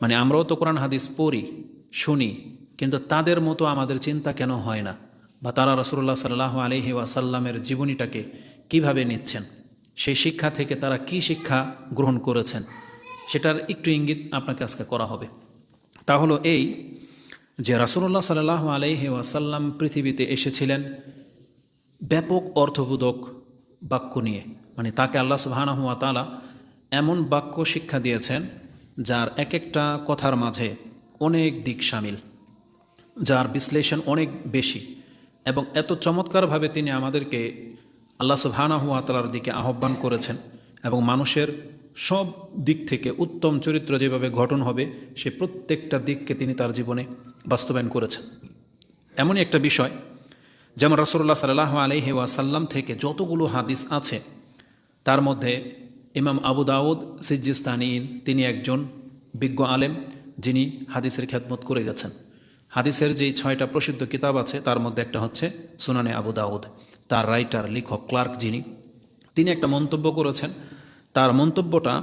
মানে আমরাও তো কোরআন হাদিস পড়ি, শুনি, কিন্তু তাদের মতো আমাদের চিন্তা কেন হয় না? বা তারা রসুল্লাহ সাল্লাহ আলহি ওয়াসাল্লামের জীবনীটাকে কীভাবে নিচ্ছেন? সেই শিক্ষা থেকে তারা কি শিক্ষা গ্রহণ করেছেন? সেটার একটু ইঙ্গিত আপনাকে আজকে করা হবে। তা হলো এই যে রাসুল্লাহ সাল্লাহ আলহি ওয়াসাল্লাম পৃথিবীতে এসেছিলেন ব্যাপক অর্থবোধক বাক্য নিয়ে। মানে তাকে আল্লাহ সুবাহানহুয়া তালা এমন বাক্য শিক্ষা দিয়েছেন যার এক একটা কথার মাঝে অনেক দিক সামিল, যার বিশ্লেষণ অনেক বেশি এবং এত চমৎকারভাবে তিনি আমাদেরকে আল্লাহ সুবহানাহুয়া তালার দিকে আহ্বান করেছেন এবং মানুষের সব দিক থেকে উত্তম চরিত্র যেভাবে গঠন হবে, সে প্রত্যেকটা দিককে তিনি তার জীবনে বাস্তবায়ন করেছেন। এমনই একটা বিষয়, যেমন রসুল্লাহ সাল্লাহ আলহি ওয়াসাল্লাম থেকে যতগুলো হাদিস আছে, তার মধ্যে ইমাম আবু দাউদ সিজিস্তানিন তিনি একজন বিজ্ঞ আলেম যিনি হাদিসের খ্যাতমত করে গেছেন। হাদিসের যেই ছয়টা প্রসিদ্ধ কিতাব আছে, তার মধ্যে একটা হচ্ছে সুনানে আবু দাউদ। তার রাইটার, লেখক ক্লার্ক যিনি, তিনি একটা মন্তব্য করেছেন। তার মন্তব্যটা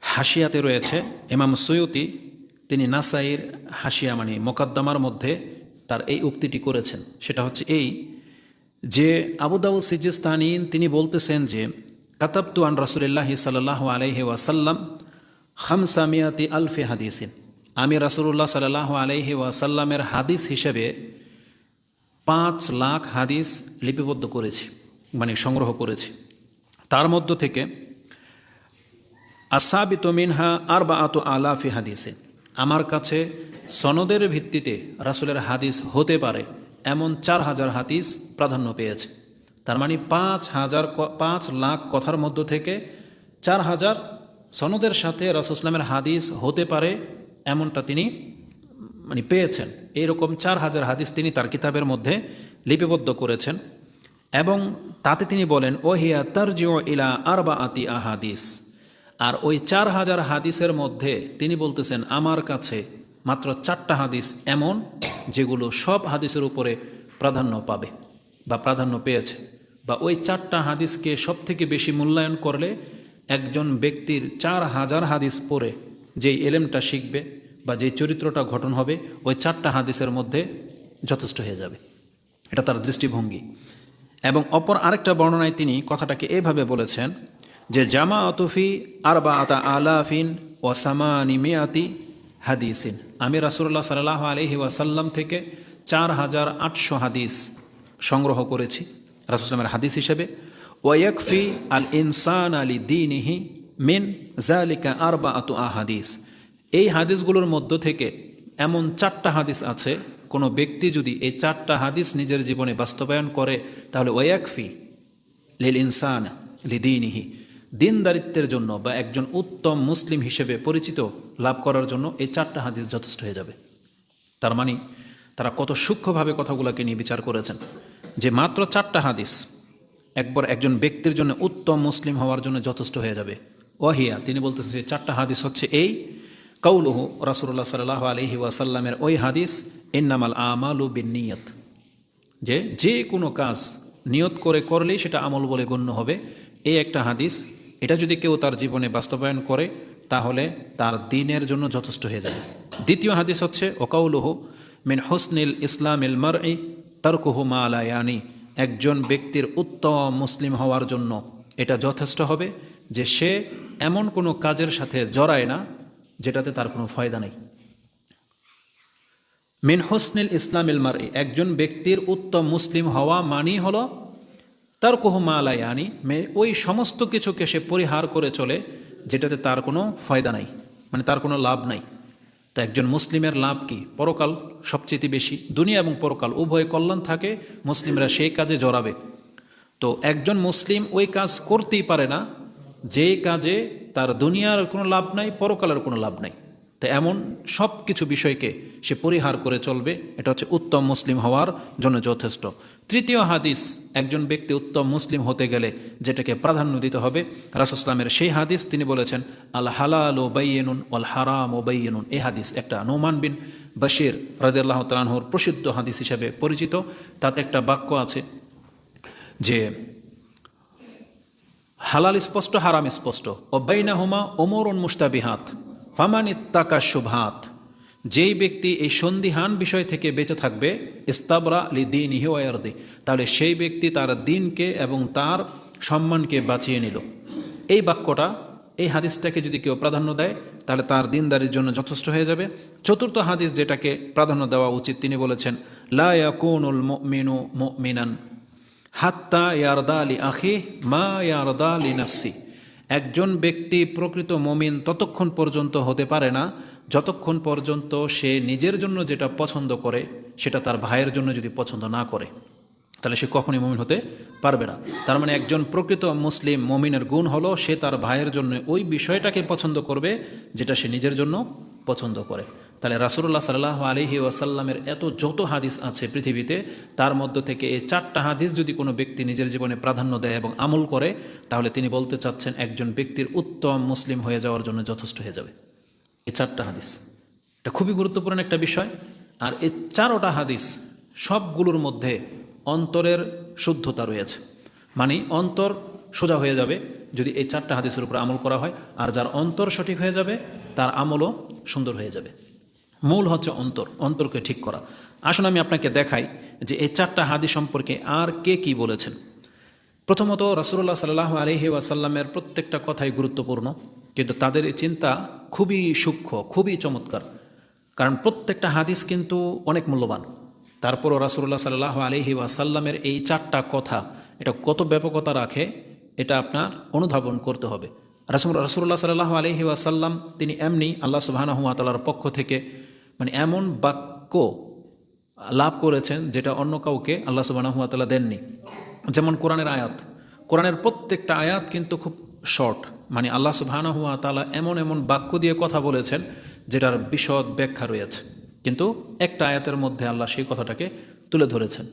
হাসিয়াতে রয়েছে। এমাম সৈয়তি তিনি নাসাইর হাসিয়া মানে মোকাদ্দমার মধ্যে তার এই উক্তিটি করেছেন। সেটা হচ্ছে এই যে আবুদাউদ সিজিস্তানিন, তিনি বলতেছেন যে, কাতাবতু আন রাসুলিল্লাহি সাল্লাহ আলহি ওয়াসাল্লাম খামসামিয়াতি আলফে হাদিসিন। আমি রাসুল্লাহ সাল্লাহ আলহি ওয়াসাল্লামের হাদিস হিসেবে পাঁচ লাখ হাদিস লিপিবদ্ধ করেছি মানে সংগ্রহ করেছি। তার মধ্য থেকে আসাবিত মিনহা আর বা আত আলাফি হাদিসে আমার কাছে সনদের ভিত্তিতে রাসুলের হাদিস হতে পারে, এমন চার হাজার হাদিস প্রাধান্য পেয়েছে। তার মানে পাঁচ হাজার পাঁচ লাখ কথার মধ্য থেকে চার হাজার সনদের সাথে রাসুসলামের হাদিস হতে পারে এমনটা তিনি মানে পেয়েছেন। এইরকম চার হাজার হাদিস তিনি তার কিতাবের মধ্যে লিপিবদ্ধ করেছেন এবং তাতে তিনি বলেন ওহিয়া তারজিও ইলা আরবা আতি আহাদিস। আর ওই চার হাজার হাদিসের মধ্যে তিনি বলতেছেন, আমার কাছে মাত্র চারটা হাদিস এমন যেগুলো সব হাদিসের উপরে প্রাধান্য পাবে বা প্রাধান্য পেয়েছে। বা ওই চারটা হাদিসকে সব থেকে বেশি মূল্যায়ন করলে একজন ব্যক্তির চার হাজার হাদিস পড়ে, যেই এলেমটা শিখবে বা যেই চরিত্রটা গঠন হবে, ওই চারটা হাদিসের মধ্যে যথেষ্ট হয়ে যাবে। এটা তার দৃষ্টিভঙ্গি। এবং অপর আরেকটা বর্ণনায় তিনি কথাটাকে এভাবে বলেছেন যে জামা অতফি আরবা আতা আলাফিন ও সামানি মেয়াতি হাদিসিন। আমি রাসুল্লাহ সাল্লাহ আলহি ওয়াসাল্লাম থেকে চার হাজার আটশো হাদিস সংগ্রহ করেছি রাসুলামের হাদিস হিসেবে। ওয়াকফি আল ইনসান আলী দিনিহি মিন জালিকা আরবা আতু আহাদিস এই হাদিসগুলোর মধ্য থেকে এমন চারটা হাদিস আছে, কোনো ব্যক্তি যদি এই চারটা হাদিস নিজের জীবনে বাস্তবায়ন করে, তাহলে ওয়াকফি লিল ইনসান লিদিনিহি, দিনদারিত্বের জন্য বা একজন উত্তম মুসলিম হিসেবে পরিচিত লাভ করার জন্য এই চারটা হাদিস যথেষ্ট হয়ে যাবে। তার মানে তারা কত সূক্ষ্মভাবে কথাগুলোকে নিয়ে বিচার করেছেন যে মাত্র চারটা হাদিস একবার একজন ব্যক্তির জন্য উত্তম মুসলিম হওয়ার জন্য যথেষ্ট হয়ে যাবে। ওয়াহিয়া, তিনি বলতেছেন যে চারটা হাদিস হচ্ছে এই, কৌলহু রাসুল্লাহ সাল্লাহ আলহি ওয়াসাল্লামের ওই হাদিস, ইন্নামাল আমালু বিন নিয়ত যে যে কোনো কাজ নিয়ত করে করলেই সেটা আমল বলে গণ্য হবে। এই একটা হাদিস, এটা যদি কেউ তার জীবনে বাস্তবায়ন করে, তাহলে তার দিনের জন্য যথেষ্ট হয়ে যাবে। দ্বিতীয় হাদিস হচ্ছে, ওকাউলুহু মিন হোসনিল ইসলাম ইল মার ই তারকুহু মা আলায়ানি একজন ব্যক্তির উত্তম মুসলিম হওয়ার জন্য এটা যথেষ্ট হবে যে সে এমন কোনো কাজের সাথে জড়ায় না যেটাতে তার কোনো ফয়দা নেই। মিন হোসনিল ইসলাম একজন ব্যক্তির উত্তম মুসলিম হওয়া মানি হলো তার কোহমা আলায়ানি মে ওই সমস্ত কিছুকে সে পরিহার করে চলে যেটাতে তার কোনো ফয়দা নাই মানে তার কোনো লাভ নাই। তা একজন মুসলিমের লাভ কি? পরকাল সবচেয়ে বেশি। দুনিয়া এবং পরকাল, উভয় কল্যাণ থাকে, মুসলিমরা সেই কাজে জড়াবে। তো একজন মুসলিম ওই কাজ করতেই পারে না যে কাজে তার দুনিয়ার কোনো লাভ নাই, পরকালের কোনো লাভ নাই। তো এমন সব কিছু বিষয়কে সে পরিহার করে চলবে। এটা হচ্ছে উত্তম মুসলিম হওয়ার জন্য যথেষ্ট। তৃতীয় হাদিস, একজন ব্যক্তি উত্তম মুসলিম হতে গেলে যেটাকে প্রাধান্য দিতে হবে রাসুসলামের সেই হাদিস তিনি বলেছেন, আল হালাল ও বাইয়েনুন আল হারাম ও বাইয়েনুন। এই হাদিস একটা নোমান বিন বশির রাজিয়াল্লাহ তালাহুর প্রসিদ্ধ হাদিস হিসেবে পরিচিত। তাতে একটা বাক্য আছে যে, হালাল স্পষ্ট, হারাম স্পষ্ট। ও বাইনা হুমা ওমরুন মুস্তাবিহাত ফামানিত্তাকা শুভাত যেই ব্যক্তি এই সন্দিহান বিষয় থেকে বেঁচে থাকবে, ইস্তাবরা লি দিন হিওয়ারদি তাহলে সেই ব্যক্তি তার দিনকে এবং তার সম্মানকে বাঁচিয়ে নিল। এই বাক্যটা, এই হাদিসটাকে যদি কেউ প্রাধান্য দেয়, তাহলে তার দিনদারির জন্য যথেষ্ট হয়ে যাবে। চতুর্থ হাদিস যেটাকে প্রাধান্য দেওয়া উচিত, তিনি বলেছেন, লা ইয়াকুনুল মুমিনু হাত্তা ইয়ারদা আলী আখি মা ইয়ারদা আলী নাফসি। একজন ব্যক্তি প্রকৃত মমিন ততক্ষণ পর্যন্ত হতে পারে না, যতক্ষণ পর্যন্ত সে নিজের জন্য যেটা পছন্দ করে, সেটা তার ভাইয়ের জন্য যদি পছন্দ না করে। তাহলে সে কখনই মমিন হতে পারবে না। তার মানে একজন প্রকৃত মুসলিম মমিনের গুণ হলো সে তার ভাইয়ের জন্য ওই বিষয়টাকে পছন্দ করবে, যেটা সে নিজের জন্য পছন্দ করে। তাহলে রাসুল্লাহ সাল্লাহ আলহি ওয়াসাল্লামের এত যত হাদিস আছে পৃথিবীতে, তার মধ্য থেকে এই চারটা হাদিস যদি কোনো ব্যক্তি নিজের জীবনে প্রাধান্য দেয় এবং আমল করে, তাহলে তিনি বলতে চাচ্ছেন একজন ব্যক্তির উত্তম মুসলিম হয়ে যাওয়ার জন্য যথেষ্ট হয়ে যাবে। এই চারটা হাদিস। এটা খুবই গুরুত্বপূর্ণ একটা বিষয়। আর এই চারোটা হাদিস সবগুলোর মধ্যে অন্তরের শুদ্ধতা রয়েছে। মানে অন্তর সোজা হয়ে যাবে যদি এই চারটা হাদিসের উপর আমল করা হয়, আর যার অন্তর সঠিক হয়ে যাবে, তার আমলও সুন্দর হয়ে যাবে। মূল হচ্ছে অন্তর, অন্তরকে ঠিক করা। আসুন আমি আপনাকে দেখাই যে এই চারটা হাদিস সম্পর্কে আর কে কি বলেছেন। প্রথমত রাসুল্লাহ সাল্লাহ আলহি ওয়াসাল্লামের প্রত্যেকটা কথাই গুরুত্বপূর্ণ, কিন্তু তাদের এই চিন্তা খুবই সূক্ষ্ম, খুবই চমৎকার। কারণ প্রত্যেকটা হাদিস কিন্তু অনেক মূল্যবান। তারপরও রাসুল্লাহ সাল্লাহ আলহি ওয়াসাল্লামের এই চারটা কথা, এটা কত ব্যাপকতা রাখে, এটা আপনার অনুধাবন করতে হবে। রাসুল রাসুল্লাহ সাল্লাহ আলহি ওয়াসাল্লাম, তিনি এমনি আল্লাহ সুবাহানহুয়াতালার পক্ষ থেকে মানে এমন বাক্য লাভ করেছেন যেটা অন্য কাউকে আল্লাহ সুবাহানহুয়াতালা দেননি। যেমন কোরআনের আয়াত। কোরআনের প্রত্যেকটা আয়াত কিন্তু খুব শর্ট। মানে আল্লাহ সুবাহানহুয়া তালা এমন এমন বাক্য দিয়ে কথা বলেছেন যেটার বিশদ ব্যাখ্যা রয়েছে। কিন্তু একটা আয়াতের মধ্যে আল্লাহ সেই কথাটাকে তুলে ধরেছেন।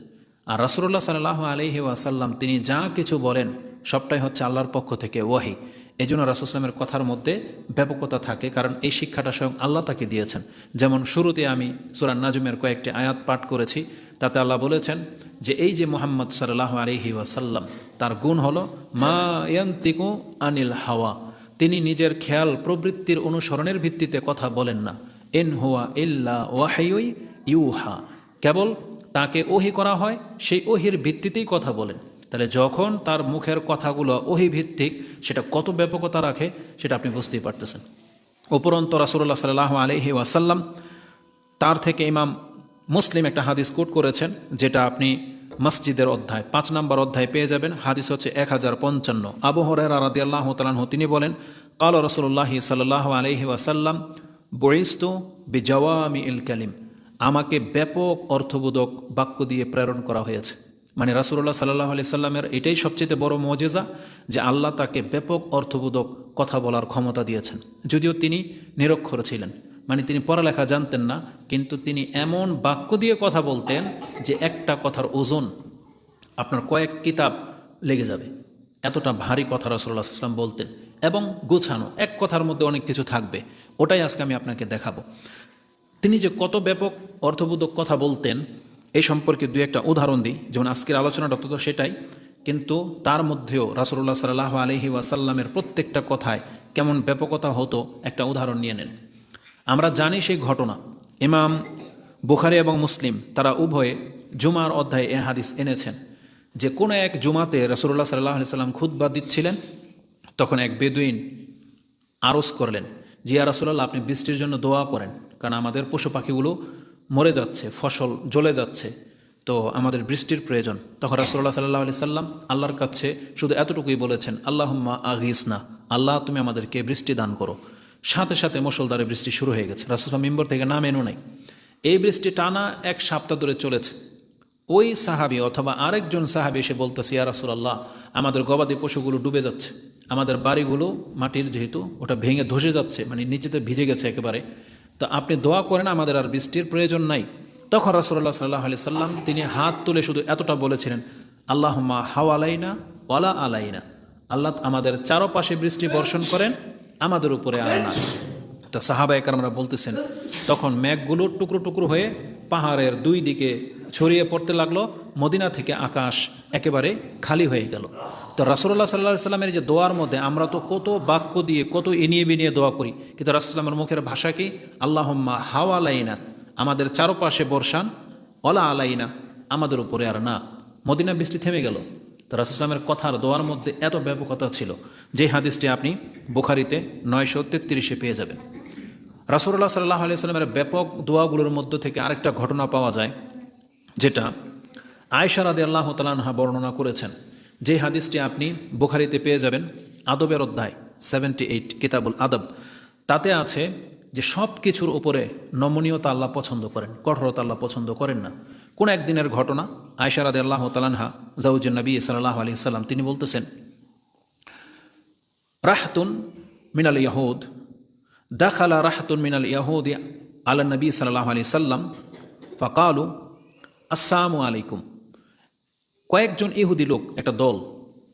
আর রাসুল্লাহ সাল্লাহ আলহি ওয়াসাল্লাম তিনি যা কিছু বলেন সবটাই হচ্ছে আল্লাহর পক্ষ থেকে ওয়াহি। এই জন্য রাসুসলামের কথার মধ্যে ব্যাপকতা থাকে, কারণ এই শিক্ষাটা স্বয়ং আল্লাহ তাকে দিয়েছেন। যেমন শুরুতে আমি সুরান নাজুমের কয়েকটি আয়াত পাঠ করেছি, তাতে আল্লাহ বলেছেন যে এই যে মোহাম্মদ সাল্লাহ আলহি ওয়াসাল্লাম, তার গুণ হলো, মা ইয়ান্তিকু আনিল হাওয়া তিনি নিজের খেয়াল প্রবৃত্তির অনুসরণের ভিত্তিতে কথা বলেন না। এন হুয়া ইল্লা ওয়াহাই ইউহা কেবল তাকে ওহি করা হয়, সেই ওহির ভিত্তিতেই কথা বলেন। তাহলে যখন তার মুখের কথাগুলো ওহি ভিত্তিক সেটা কত ব্যাপকতা রাখে, সেটা আপনি বুঝতেই পারতেছেন। উপরন্ত রাসুল্লাহ সাল্লাহ আলহি ওয়াসাল্লাম তার থেকে ইমাম মুসলিম একটা হাদিস কোট করেছেন, যেটা আপনি মসজিদের অধ্যায়, পাঁচ নম্বর অধ্যায় পেয়ে যাবেন। হাদিস হচ্ছে এক হাজার পঞ্চান্ন। আবু হরেরা রাদি আল্লাহ তালাহ তিনি বলেন কাল রসুল্লাহ সাল্লাহ আলহি ওয়াসাল্লাম বরিস্ত বিজওয়ামি ইল কালিম আমাকে ব্যাপক অর্থবোধক বাক্য দিয়ে প্রেরণ করা হয়েছে। মানে রাসুল্লাহ সাল্লাহ আলি সাল্লামের এটাই সবচেয়ে বড় মজেজা যে আল্লাহ তাকে ব্যাপক অর্থবোধক কথা বলার ক্ষমতা দিয়েছেন। যদিও তিনি নিরক্ষর ছিলেন মানে তিনি পড়ালেখা জানতেন না, কিন্তু তিনি এমন বাক্য দিয়ে কথা বলতেন যে একটা কথার ওজন আপনার কয়েক কিতাব লেগে যাবে। এতটা ভারী কথা রাসুল্লাহ ইসলাম বলতেন এবং গোছানো, এক কথার মধ্যে অনেক কিছু থাকবে। ওটাই আজকে আমি আপনাকে দেখাবো। তিনি যে কত ব্যাপক অর্থবোধক কথা বলতেন এই সম্পর্কে দু একটা উদাহরণ দিই। যেমন আজকের আলোচনাটা তো সেটাই, কিন্তু তার মধ্যেও রাসুল্লাহ সাল্লাহ আলহি ওয়াসাল্লামের প্রত্যেকটা কথায় কেমন ব্যাপকতা হতো একটা উদাহরণ নিয়ে নেন। আমরা জানি সেই ঘটনা। ইমাম বুখারি এবং মুসলিম তারা উভয়ে জুমার অধ্যায়ে এ হাদিস এনেছেন যে কোনো এক জুমাতে রসুল্লাহ সাল্লাহ সাল্লাম খুদ্া দিচ্ছিলেন, তখন এক বেদুইন আরজ করলেন জিয়া রসুল্লাহ আপনি বৃষ্টির জন্য দোয়া করেন কারণ আমাদের পশু পাখিগুলো মরে যাচ্ছে, ফসল জ্বলে যাচ্ছে, তো আমাদের বৃষ্টির প্রয়োজন। তখন রাসুল্লাহ সাল্লাহ আলি সাল্লাম আল্লাহর কাছে শুধু এতটুকুই বলেছেন, আল্লাহম্মা আগিস না আল্লাহ তুমি আমাদেরকে বৃষ্টি দান করো। সাথে সাথে মুসলধারে বৃষ্টি শুরু হয়ে গেছে। রাসুল্লাহ মেম্বর থেকে নাম এনো নাই। এই বৃষ্টি টানা এক সপ্তাহ ধরে চলেছে। ওই সাহাবি অথবা আরেকজন সাহাবি এসে বলতেছে, ইয়া রাসুলাল্লাহ, আমাদের গবাদি পশুগুলো ডুবে যাচ্ছে। আমাদের বাড়িগুলো মাটির যেহেতু, ওটা ভেঙে ধসে যাচ্ছে মানে নিচেতে ভিজে গেছে একেবারে। তো আপনি দোয়া করেন, আমাদের আর বৃষ্টির প্রয়োজন নাই। তখন রাসুল্লাহ সাল্লাহ আলি সাল্লাম তিনি হাত তুলে শুধু এতটা বলেছিলেন আল্লাহমা হাওয়ালাইনা ওয়ালা আলাইনা। আল্লাহ আমাদের চারোপাশে বৃষ্টি বর্ষণ করেন, আমাদের উপরে আর না তো সাহাবা একরামরা বলতেছেন, তখন মেঘগুলো টুকরো টুকরো হয়ে পাহাড়ের দুই দিকে ছড়িয়ে পড়তে লাগল, মদিনা থেকে আকাশ একেবারে খালি হয়ে গেল। তো রাসুল্লাহ সাল্লাহ সাল্লামের যে দোয়ার মধ্যে আমরা তো কত বাক্য দিয়ে, কত এনিয়ে বিনিয়ে দোয়া করি, কিন্তু রাসুলামের মুখের ভাষা কি? আল্লাহম্মা হাওয়া আলাইনা, আমাদের চারপাশে বর্ষান অলা আলাইনা, আমাদের উপরে আর না। মদিনা বৃষ্টি থেমে গেল। তো রাসুলামের কথার দোয়ার মধ্যে এত ব্যাপকতা ছিল যে হাদিসটি আপনি বুখারিতে নয়শো তেত্রিশে পেয়ে যাবেন। রাসুল্লাহ সাল্লাহ আলিয়া সাল্লামের ব্যাপক দোয়াগুলোর মধ্য থেকে আরেকটা ঘটনা পাওয়া যায়, যেটা আয়সা রাদে আল্লাহ তালানহা বর্ণনা করেছেন। যে হাদিসটি আপনি বুখারিতে পেয়ে যাবেন, আদবের অধ্যায় সেভেন্টি এইট কিতাবুল আদব। তাতে আছে যে সব কিছুর উপরে নমনীয়তা আল্লাহ পছন্দ করেন, কঠোরতা আল্লাহ পছন্দ করেন না। কোন একদিনের ঘটনা আয়সা রাদে আল্লাহ তালানহা জাউজুল নবী সাল্লাহ আলি সাল্লাম তিনি বলতেছেন, রাহতুন মিনাল ইয়াহুদ, দাখালা রাহতুন মিনাল ইয়াহুদ আলা নবী সাল্লাহ আলি সাল্লাম ফাকালু, আসসালামু আলাইকুম। কয়েকজন ইহুদি লোক, একটা দল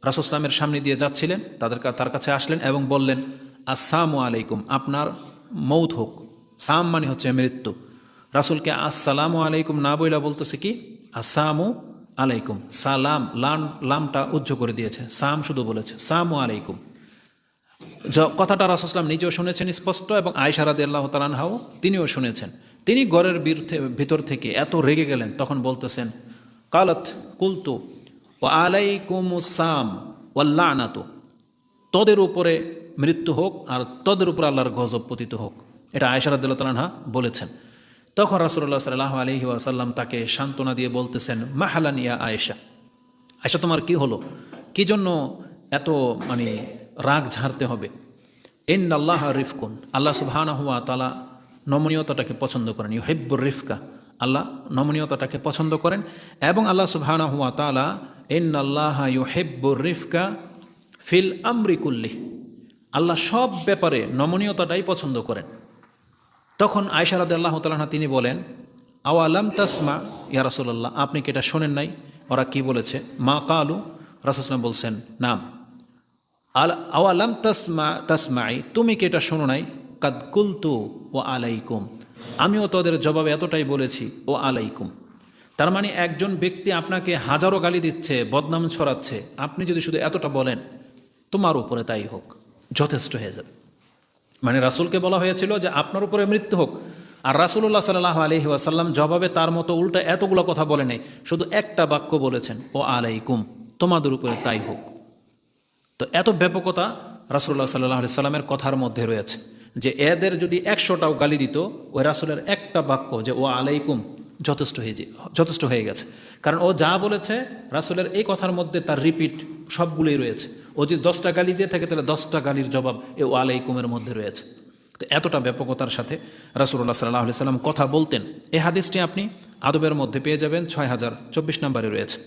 রাসুসলামের সামনে দিয়ে যাচ্ছিলেন, তাদের তার কাছে আসলেন এবং বললেন, আসসালামু আলাইকুম, আপনার মৌত হোক, সাম মানে হচ্ছে মৃত্যু। রাসুলকে আসসালামু আলাইকুম না বইলা বলতেছে কি? আসসালামু আলাইকুম, সালাম লাম লামটা উজ্জ করে দিয়েছে, সাম শুধু বলেছে, সামু আলাইকুম। য- কথাটা রাসুসলাম নিজেও শুনেছেন, স্পষ্ট, এবং আয়সারাদ আল্লাহ তালানহাও তিনিও শুনেছেন। তিনি বিরুদ্ধে- ভিতর থেকে এত রেগে গেলেন, তখন বলতেছেন কালত কুলতু ও আলাইকুমুসাম ওয়াল্লানাতু তদের উপরে মৃত্যু হোক আর তদের উপরে আল্লাহর গজব পতিত হোক। এটা আয়সারাদুল্লাহ তালানহা বলেছেন। তখন রাসুল্লাহ সাল্লাহ আলহি ওয়াসাল্লাম তাকে সান্ত্বনা দিয়ে বলতেছেন মাহালানিয়া আয়েশা আয়সা তোমার কি হলো? কি জন্য এত মানে রাগ ঝাড়তে হবে? এন আল্লাহ রিফকুন, আল্লাহ সুবহানা হুয়া তালা নমনীয়তাটাকে পছন্দ করেন, ইউহেব্বুর রিফকা। আল্লাহ নমনীয়তাটাকে পছন্দ করেন এবং আল্লাহ সুবহানা হুয়া তালা এন আল্লাহ ইউহেব্বুর রিফকা ফিল আমরিকুল্লি আল্লাহ সব ব্যাপারে নমনীয়তাটাই পছন্দ করেন। তখন আয়সারাদ আল্লাহ তালাহা তিনি বলেন, আওয়ালাম তাসমা, ইয়া রাসুল্লাহ আপনি কি এটা শোনেন নাই? ওরা কি বলেছে? মা কালু রাসুসলাম বলছেন, নাম। আল, আওয়ালাম তাসমা, তাসমাই, তুমি কি এটা শোনো নাই? কাদ কুলতু ও আলাইকুম। আমিও তোদের জবাবে এতটাই বলেছি, ও আলাইকুম। তার মানে একজন ব্যক্তি আপনাকে হাজারো গালি দিচ্ছে, বদনাম ছড়াচ্ছে। আপনি যদি শুধু এতটা বলেন, তোমার উপরে তাই হোক, যথেষ্ট হয়ে যাবে। মানে রাসুলকে বলা হয়েছিল যে, আপনার উপরে মৃত্যু হোক। আর রাসুল্লাহ সাল্লাহ আলহি ওয়াসাল্লাম জবাবে তার মতো উল্টা এতগুলো কথা বলে নেই, শুধু একটা বাক্য বলেছেন, ও আলাইকুম, তোমাদের উপরে তাই হোক। তো এত ব্যাপকতা রাসুল্লাহ সাল্লাহ সাল্লামের কথার মধ্যে রয়েছে। যে এদের যদি একশোটাও গালি দিত, ওই রাসুলের একটা বাক্য যে ও আলাইকুম যথেষ্ট হয়ে যথেষ্ট হয়ে গেছে। কারণ ও যা বলেছে, রাসুলের এই কথার মধ্যে তার রিপিট সবগুলোই রয়েছে। ও যদি দশটা গালি দিয়ে থাকে, তাহলে দশটা গালির জবাব এ ও আলাইকুমের মধ্যে রয়েছে। তো এতটা ব্যাপকতার সাথে রাসুল্লাহ সাল্লাহ সাল্লাম কথা বলতেন। এই হাদিসটি আপনি আদবের মধ্যে পেয়ে যাবেন, ছয় হাজার চব্বিশ নম্বরে রয়েছে।